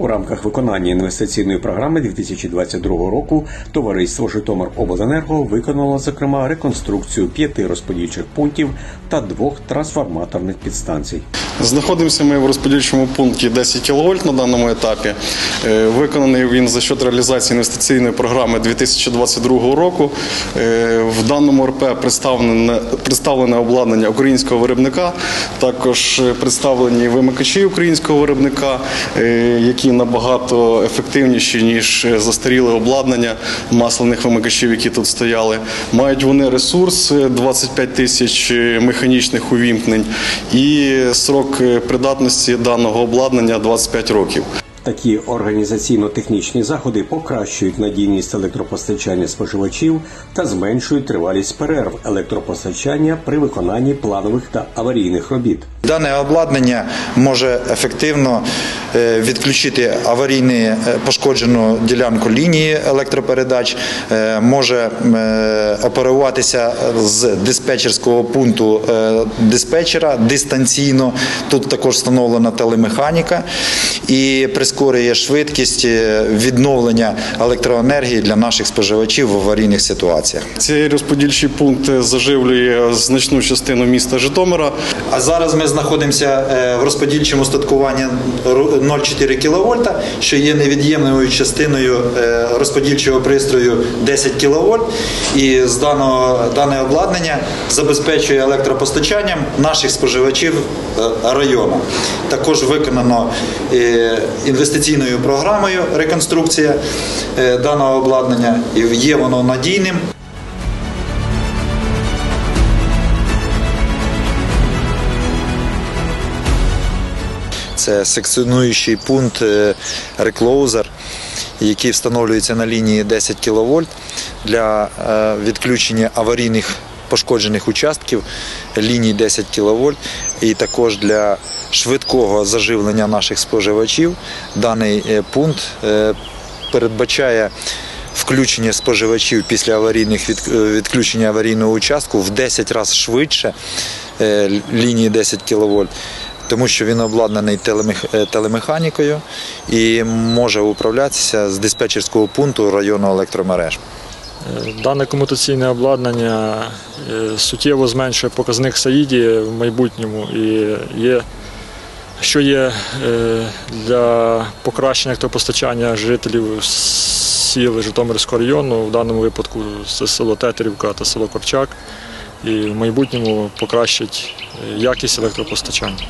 У рамках виконання інвестиційної програми 2022 року товариство Житомир Обленерго виконало зокрема реконструкцію п'яти розподільчих пунктів та двох трансформаторних підстанцій. Знаходимося ми в розподільчому пункті 10 кВт на даному етапі. Е, Виконаний він за счет реалізації інвестиційної програми 2022 року. Е, В даному РП представлене, представлене обладнання українського виробника, також представлені вимикачі українського виробника, е, які набагато ефективніші, ніж е, застаріле обладнання масляних вимикачів, які тут стояли. Мають вони ресурс е, 25 тисяч е, механічних увімкнень і срок е, придатності даного обладнання 25 років. Такі організаційно-технічні заходи покращують надійність електропостачання споживачів та зменшують тривалість перерв електропостачання при виконанні планових та аварійних робіт. Дане обладнання може ефективно е, відключити аварійну е, пошкоджену ділянку лінії електропередач, е, може оперуватися з диспетчерського пункту диспетчера дистанційно. Тут також встановлена телемеханіка і прискорює швидкість відновлення електроенергії для наших споживачів в аварійних ситуаціях. Цей розподільчий пункт заживлює значну частину міста Житомира. А зараз ми знаходимося е, в розподільчому статкуванні 0,4 кВт, що є невід'ємною частиною е, розподільчого пристрою 10 кВт. І з даного дане обладнання забезпечує електропостачанням наших споживачів е, району. Також виконано інвестиційною програмою реконструкція даного обладнання. Є воно надійним. Це секціонуючий пункт е, реклоузер, який встановлюється на лінії 10 кВт для е, відключення аварійних пошкоджених участків лінії 10 кВт і також для швидкого заживлення наших споживачів. Даний е, пункт передбачає включення споживачів після аварійних відключення аварійного участку в 10 разів швидше лінії 10 кВт тому що він обладнаний е, телемеханікою і може управлятися з диспетчерського пункту району електромереж. Дане комутаційне обладнання е, суттєво зменшує показник Саїді в майбутньому і є, що є е, для покращення електропостачання жителів сіл Житомирського району, в даному випадку це село Тетерівка та село Корчак, і в майбутньому покращить е, якість електропостачання.